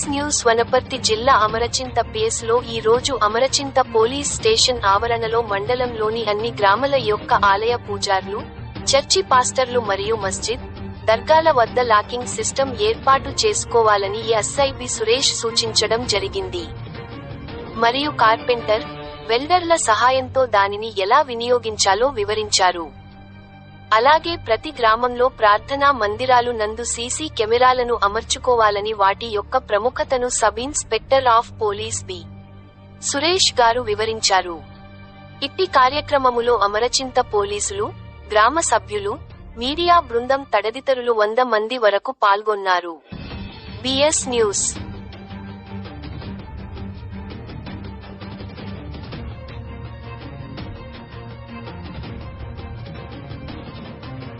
BS news Wanaparthy జిల్లా అమరచింత పిఎస్లో ఈ రోజు అమరచింత పోలీస్ స్టేషన్ ఆవరణలో మండలంలోని అన్ని గ్రామాల యొక్క ఆలయ పూజార్లు చర్చి పాస్టర్లు మరియు మస్జిద్ దర్గాల వద్ద లాకింగ్ సిస్టమ్ ఏర్పాటు చేసుకోవాలని ఎస్ఐబి సురేష్ సూచించడం జరిగింది. మరియు కార్పెంటర్ వెల్డర్ల సహాయంతో దానిని ఎలా వినియోగించాలో వివరించారు. అలాగే ప్రతి గ్రామంలో ప్రార్థనా మందిరాలు నందు సీసీ కెమెరాలను అమర్చుకోవాలని వాటి యొక్క ప్రముఖతను sub inspector of police B. Suresh గారు వివరించారు. ఇట్టి కార్యక్రమములో అమరచింత పోలీసులు గ్రామ సభ్యులు మీడియా బృందం తడదితరులు వంద మంది వరకు పాల్గొన్నారు. BS news.